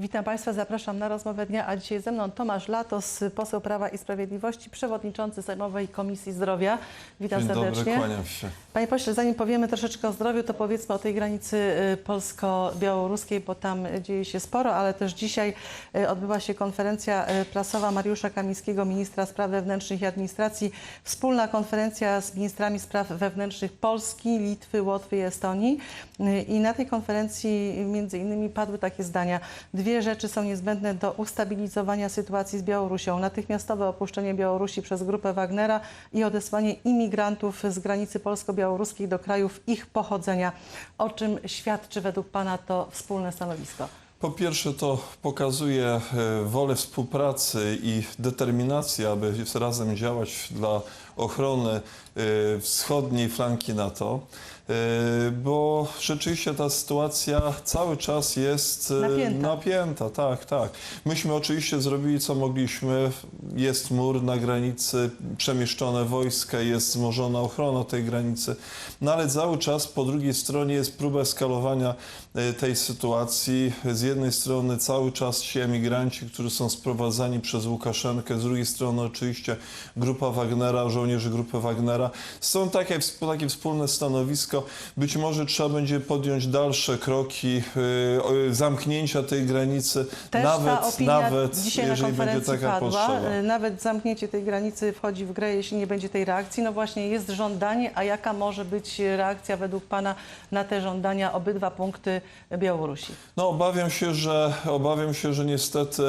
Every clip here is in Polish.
Witam Państwa, zapraszam na rozmowę dnia, a dzisiaj ze mną Tomasz Latos, poseł Prawa i Sprawiedliwości, przewodniczący Sejmowej Komisji Zdrowia. Witam Dzień serdecznie. dobry, kłaniam się. Panie pośle, zanim powiemy troszeczkę o zdrowiu, to powiedzmy o tej granicy y, polsko-białoruskiej, bo tam dzieje się sporo, ale też dzisiaj y, odbyła się konferencja y, prasowa Mariusza Kamińskiego, ministra spraw wewnętrznych i administracji. Wspólna konferencja z ministrami spraw wewnętrznych Polski, Litwy, Łotwy i Estonii. I na tej konferencji między innymi padły takie zdania. Dwie rzeczy są niezbędne do ustabilizowania sytuacji z Białorusią. Natychmiastowe opuszczenie Białorusi przez grupę Wagnera i odesłanie imigrantów z granicy polsko-białoruskiej do krajów ich pochodzenia. O czym świadczy według Pana to wspólne stanowisko? Po pierwsze to pokazuje e, wolę współpracy i determinację, aby razem działać dla ochrony wschodniej flanki NATO, e, bo rzeczywiście ta sytuacja cały czas jest e, Napięta. napięta. Tak, tak. Myśmy oczywiście zrobili co mogliśmy. Jest mur na granicy, przemieszczone wojska, jest wzmożona ochrona tej granicy, no ale cały czas po drugiej stronie jest próba eskalowania tej sytuacji. Z jednej strony cały czas ci emigranci, którzy są sprowadzani przez Łukaszenkę, z drugiej strony oczywiście grupa Wagnera, żołnierzy grupy Wagnera. Są takie, takie wspólne stanowisko. Być może trzeba będzie podjąć dalsze kroki o- zamknięcia tej granicy, Też nawet, nawet dzisiaj na jeżeli będzie taka padła. potrzeba. Y, Nawet zamknięcie tej granicy wchodzi w grę, jeśli nie będzie tej reakcji. No właśnie jest żądanie, a jaka może być reakcja według Pana na te żądania obydwa punkty Białorusi? No, obawiam się, że obawiam się, że niestety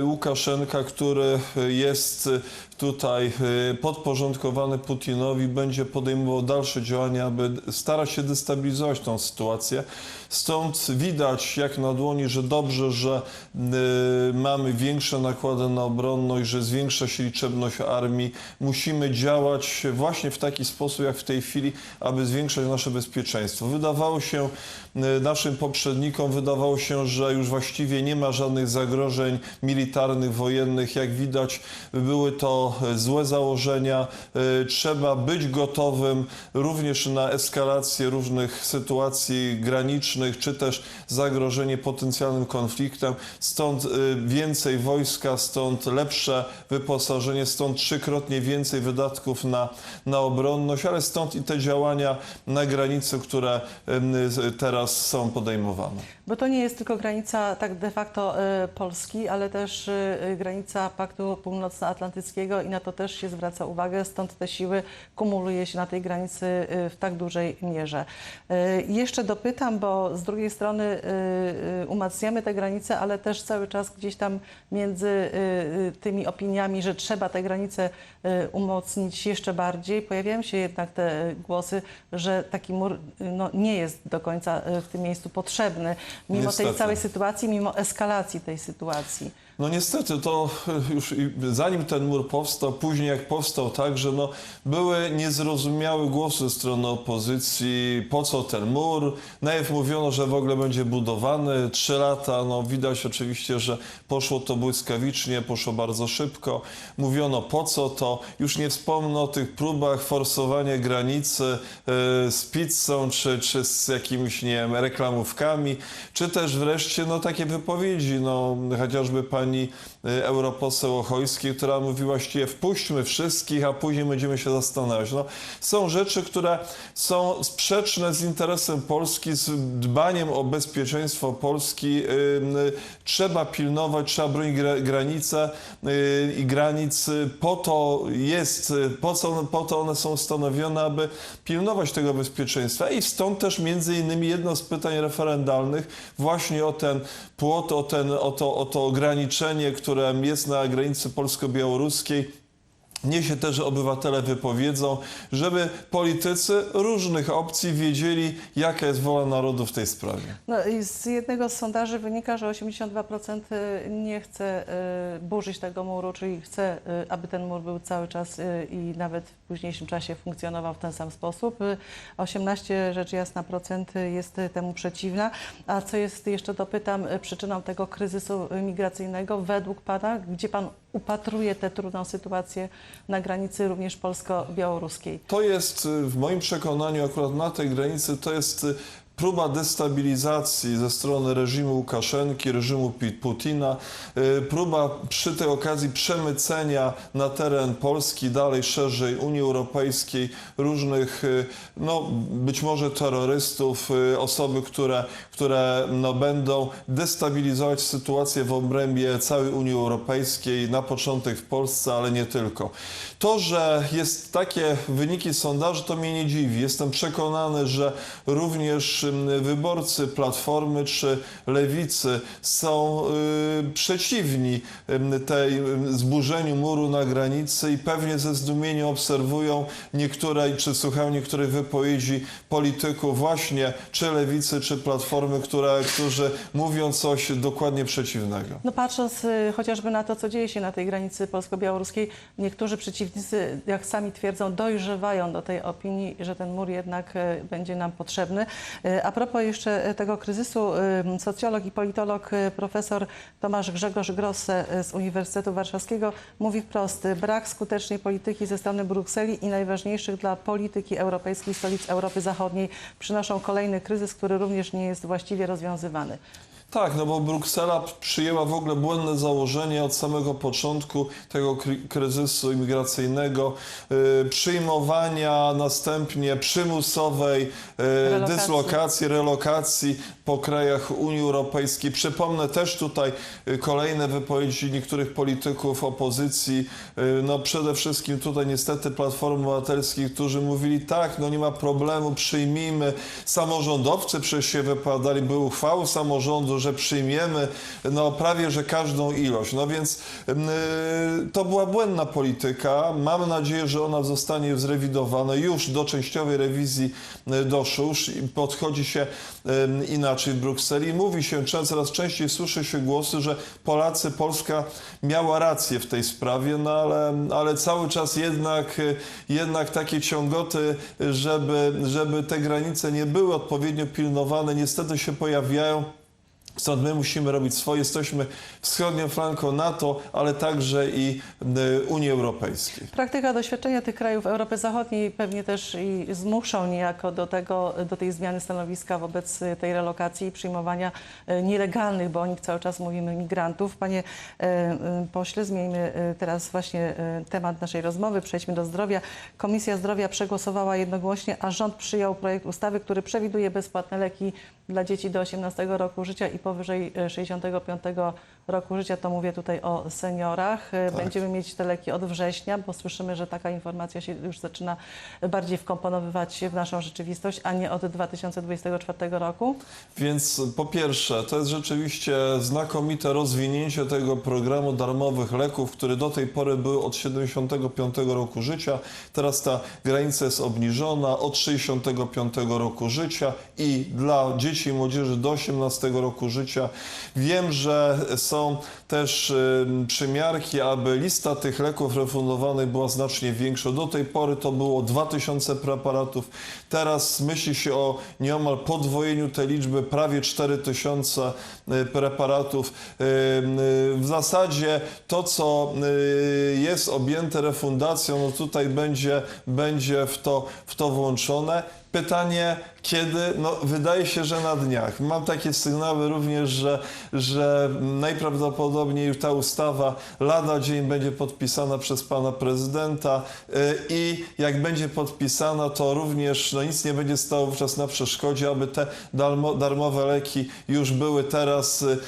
y, Łukaszenka, który y, jest y, tutaj y, podporządkowany Putinowi, będzie podejmował dalsze działania, aby starać się destabilizować tą sytuację. Stąd widać jak na dłoni, że dobrze, że y, mamy większe nakłady na obronność, że zwiększa się liczebność armii. Musimy działać właśnie w taki sposób, jak w tej chwili, aby zwiększać nasze bezpieczeństwo. Wydawało się y, naszym poprzednikom, wydawało się, że już właściwie nie ma żadnych zagrożeń militarnych, wojennych. Jak widać, były to złe założenia. Y, Trzeba być gotowym również na eskalację różnych sytuacji granicznych, czy też zagrożenie potencjalnym konfliktem. Stąd y, więcej wojska, stąd lepsze wyposażenie, stąd trzykrotnie więcej wydatków na, na obronność, ale stąd i te działania na granicy, które teraz są podejmowane. Bo to nie jest tylko granica tak de facto y, Polski, ale też granica Paktu Północnoatlantyckiego i na to też się zwraca uwagę, stąd te siły kumuluje się na tej granicy y, w tak dużej mierze. Y, Jeszcze dopytam, bo z drugiej strony y, umacniamy te granice, ale też cały czas gdzieś tam między tymi opiniami, że trzeba te granice umocnić jeszcze bardziej, pojawiają się jednak te głosy, że taki mur no, nie jest do końca w tym miejscu potrzebny, mimo tej Niestety. całej sytuacji, mimo eskalacji tej sytuacji. No niestety to już zanim ten mur powstał, później jak powstał także, no były niezrozumiałe głosy ze strony opozycji, po co ten mur. Najpierw mówiono, że w ogóle będzie budowany, trzy lata, no widać oczywiście, że poszło to błyskawicznie, poszło bardzo szybko. Mówiono po co to, już nie wspomnę o tych próbach forsowania granicy e, z pizzą, czy, czy z jakimiś, nie wiem, reklamówkami, czy też wreszcie, no takie wypowiedzi, no chociażby pani Oni. Europoseł Ochojskiej, która mówi właściwie wpuśćmy wszystkich, a później będziemy się zastanawiać. No, są rzeczy, które są sprzeczne z interesem Polski, z dbaniem o bezpieczeństwo Polski. Ym, y, Trzeba pilnować, trzeba bronić gra- granice y, i granic. y, Po to jest, y, po, co, po to one są stanowione, aby pilnować tego bezpieczeństwa. I stąd też między innymi jedno z pytań referendalnych właśnie o ten płot, o, ten, o, to, o to ograniczenie, które jest na granicy polsko-białoruskiej. Niech się też obywatele wypowiedzą, żeby politycy różnych opcji wiedzieli, jaka jest wola narodu w tej sprawie. No, z jednego z sondaży wynika, że 82% nie chce y, burzyć tego muru, czyli chce, y, aby ten mur był cały czas y, i nawet w późniejszym czasie funkcjonował w ten sam sposób. Y, 18 rzecz jasna procent y, jest y, temu przeciwna. A co jest, jeszcze dopytam, y, przyczyną tego kryzysu y, migracyjnego według Pana, gdzie Pan upatruje tę trudną sytuację na granicy również polsko-białoruskiej? To jest y, w moim przekonaniu akurat na tej granicy to jest y, próba destabilizacji ze strony reżimu Łukaszenki, reżimu Putina, y, próba przy tej okazji przemycenia na teren Polski, dalej szerzej Unii Europejskiej różnych, y, no być może terrorystów, y, osoby, które, które no, będą destabilizować sytuację w obrębie całej Unii Europejskiej, na początek w Polsce, ale nie tylko. To, że jest takie wyniki sondaży, to mnie nie dziwi. Jestem przekonany, że również ym, wyborcy Platformy czy Lewicy są y, przeciwni ym, tej ym, zburzeniu muru na granicy i pewnie ze zdumieniem obserwują niektóre, czy słuchają niektórych wypowiedzi polityków właśnie czy Lewicy, czy Platformy, które, którzy mówią coś dokładnie przeciwnego. No patrząc y, chociażby na to, co dzieje się na tej granicy polsko-białoruskiej, niektórzy przeciwnicy, jak sami twierdzą, dojrzewają do tej opinii, że ten mur jednak y, będzie nam potrzebny. A propos jeszcze tego kryzysu, socjolog i politolog y, profesor Tomasz Grzegorz Grosse y, z Uniwersytetu Warszawskiego mówi wprost, brak skutecznej polityki ze strony Brukseli i najważniejszych dla polityki europejskiej stolic Europy Zachodniej przynoszą kolejny kryzys, który również nie jest właściwie rozwiązywany. Tak, no bo Bruksela przyjęła w ogóle błędne założenie od samego początku tego kry- kryzysu imigracyjnego, y, przyjmowania, następnie przymusowej y, dyslokacji, relokacji po krajach Unii Europejskiej. Przypomnę też tutaj y, kolejne wypowiedzi niektórych polityków opozycji, y, no przede wszystkim tutaj niestety Platformy Obywatelskiej, którzy mówili tak, no nie ma problemu, przyjmijmy. Samorządowcy przecież się wypowiadali, były uchwały samorządu, że przyjmiemy no prawie, że każdą ilość. No więc ym, y, to była błędna polityka. Mam nadzieję, że ona zostanie zrewidowana. Już do częściowej rewizji y, doszło, już podchodzi się ym, inaczej w Brukseli. Mówi się, coraz częściej słyszy się głosy, że Polacy, Polska miała rację w tej sprawie, no ale, ale cały czas jednak, jednak takie ciągoty, żeby, żeby te granice nie były odpowiednio pilnowane, niestety się pojawiają. Stąd my musimy robić swoje. Jesteśmy wschodnią flanką NATO, ale także i y, Unii Europejskiej. Praktyka doświadczenia tych krajów Europy Zachodniej pewnie też i zmuszą niejako do, tego, do tej zmiany stanowiska wobec tej relokacji i przyjmowania y, nielegalnych, bo o nich cały czas mówimy, migrantów. Panie y, pośle, zmieńmy teraz właśnie temat naszej rozmowy, przejdźmy do zdrowia. Komisja Zdrowia przegłosowała jednogłośnie, a rząd przyjął projekt ustawy, który przewiduje bezpłatne leki dla dzieci do 18 roku życia i powyżej y, 65 roku życia. To mówię tutaj o seniorach. Y, Tak. Będziemy mieć te leki od września, bo słyszymy, że taka informacja się już zaczyna bardziej wkomponowywać w naszą rzeczywistość, a nie od 2024 roku. Więc po pierwsze, to jest rzeczywiście znakomite rozwinięcie tego programu darmowych leków, który do tej pory był od 75 roku życia. Teraz ta granica jest obniżona od 65 roku życia i dla dzieci i młodzieży do 18 roku życia. Wiem, że są też y, przymiarki, aby lista tych leków refundowanych była znacznie większa. Do tej pory to było 2000 preparatów. Teraz myśli się o nieomal podwojeniu tej liczby, prawie 4000 y, preparatów. Y, W zasadzie to, co y, jest objęte refundacją, no tutaj będzie, będzie w, to, w to włączone. Pytanie, kiedy? No, wydaje się, że na dniach. Mam takie sygnały również, że, że najprawdopodobniej ta ustawa lada dzień będzie podpisana przez pana prezydenta y, i jak będzie podpisana, to również no, nic nie będzie stało wówczas na przeszkodzie, aby te darmo, darmowe leki już były teraz y,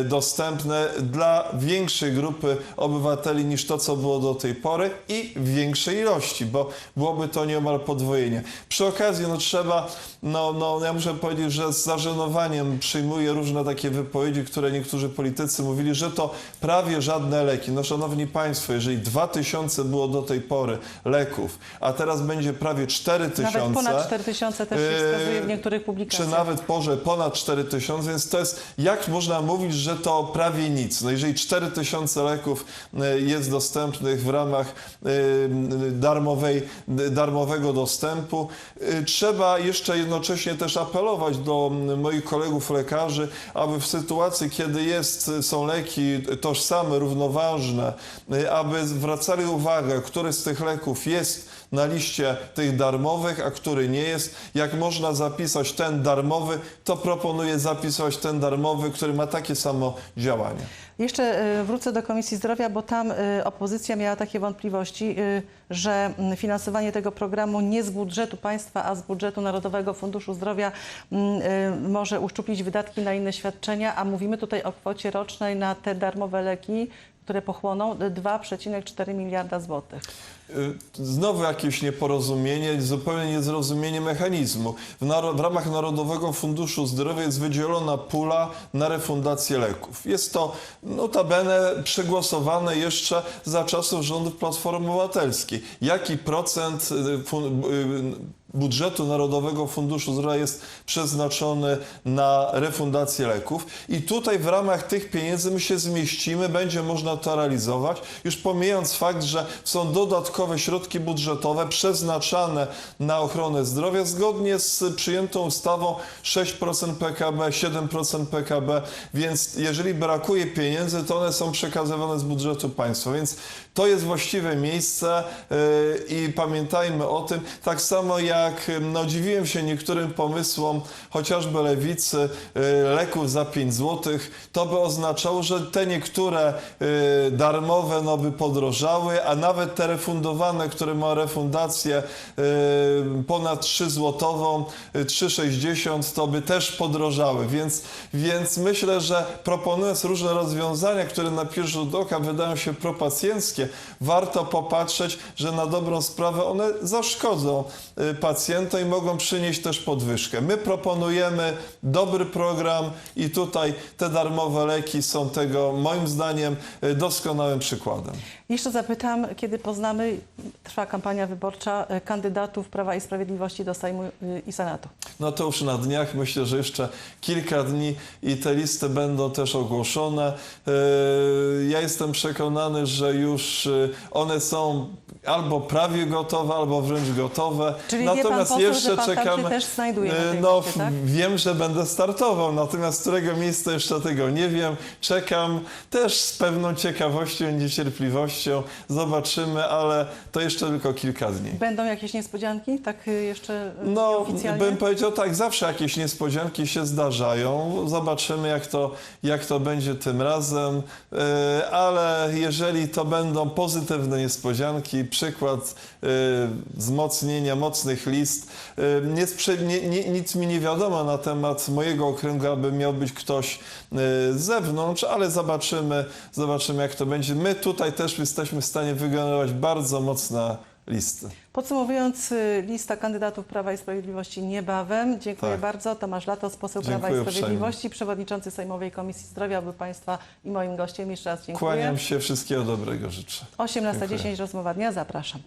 y, dostępne dla większej grupy obywateli niż to, co było do tej pory i w większej ilości, bo byłoby to nieomal podwojenie. Przy okazji, no trzeba, no, no ja muszę powiedzieć, że z zażenowaniem przyjmuję różne takie wypowiedzi, które niektórzy politycy mówili, że to prawie żadne leki. No szanowni państwo, jeżeli 2000 było do tej pory leków, a teraz będzie prawie 4000, Nawet ponad 4000 też się wskazuje w niektórych czy publikacjach. nawet porze ponad 4000, więc to jest, jak można mówić, że to prawie nic. No jeżeli 4000 leków y, jest dostępnych w ramach y, darmowej, darmowego dostępu, trzeba jeszcze jedno jednocześnie też apelować do moich kolegów lekarzy, aby w sytuacji, kiedy jest, są leki tożsame, równoważne, y, aby zwracali uwagę, który z tych leków jest na liście tych darmowych, a który nie jest. Jak można zapisać ten darmowy, to proponuję zapisać ten darmowy, który ma takie samo działanie. Jeszcze y, wrócę do Komisji Zdrowia, bo tam y, opozycja miała takie wątpliwości, y, że finansowanie tego programu nie z budżetu państwa, a z budżetu Narodowego Funduszu Zdrowia może uszczuplić wydatki na inne świadczenia, a mówimy tutaj o kwocie rocznej na te darmowe leki, które pochłoną y, 2,4 miliarda złotych. Y, Znowu jakieś nieporozumienie, zupełnie niezrozumienie mechanizmu. W, w ramach Narodowego Funduszu Zdrowia jest wydzielona pula na refundację leków. Jest to notabene przegłosowane jeszcze za czasów rządów Platformy Obywatelskiej. Jaki procent y, y, budżetu Narodowego Funduszu Zdrowia jest przeznaczony na refundację leków i tutaj w ramach tych pieniędzy my się zmieścimy, będzie można to realizować, już pomijając fakt, że są dodatkowe środki budżetowe przeznaczane na ochronę zdrowia zgodnie z przyjętą ustawą 6% PKB, 7% PKB, więc jeżeli brakuje pieniędzy, to one są przekazywane z budżetu państwa, więc to jest właściwe miejsce yy, i pamiętajmy o tym, tak samo jak no, dziwiłem się niektórym pomysłom, chociażby lewicy, yy, leków za 5 zł, to by oznaczało, że te niektóre darmowe no, by podrożały, a nawet te refundowane, które ma refundację ponad 3 złotową, yy, 3,60 to by też podrożały, więc, więc myślę, że proponując różne rozwiązania, które na pierwszy rzut oka wydają się propacjenckie, warto popatrzeć, że na dobrą sprawę one zaszkodzą y, pacjentom i mogą przynieść też podwyżkę. My proponujemy dobry program i tutaj te darmowe leki są tego moim zdaniem y, doskonałym przykładem. Jeszcze zapytam, kiedy poznamy, trwa kampania wyborcza y, kandydatów Prawa i Sprawiedliwości do Sejmu y, i Senatu. No to już na dniach, myślę, że jeszcze kilka dni i te listy będą też ogłoszone. Yy, Ja jestem przekonany, że już one są albo prawie gotowe, albo wręcz gotowe. Czyli pan poseł, tam się też znajduje na no, liście, tak? Wiem, że będę startował, natomiast z którego miejsca jeszcze tego nie wiem. Czekam też z pewną ciekawością i niecierpliwością. Zobaczymy, ale to jeszcze tylko kilka dni. Będą jakieś niespodzianki, tak y, jeszcze y, No, oficjalnie? bym powiedział tak, zawsze jakieś niespodzianki się zdarzają. Zobaczymy, jak to, jak to będzie tym razem. Yy, Ale jeżeli to będą pozytywne niespodzianki, przykład wzmocnienia mocnych list, nie, nie, nic mi nie wiadomo na temat mojego okręgu, aby miał być ktoś z zewnątrz, ale zobaczymy, zobaczymy, jak to będzie. My tutaj też jesteśmy w stanie wygenerować bardzo mocne listy. Podsumowując, y, lista kandydatów Prawa i Sprawiedliwości niebawem. Dziękuję Tak. bardzo. Tomasz Latos, poseł Prawa Dziękuję i uprzejmie. Sprawiedliwości, przewodniczący Sejmowej Komisji Zdrowia, był Państwa i moim gościem. Jeszcze raz dziękuję. Kłaniam się, wszystkiego dobrego życzę. 18.10 rozmowa dnia, zapraszam.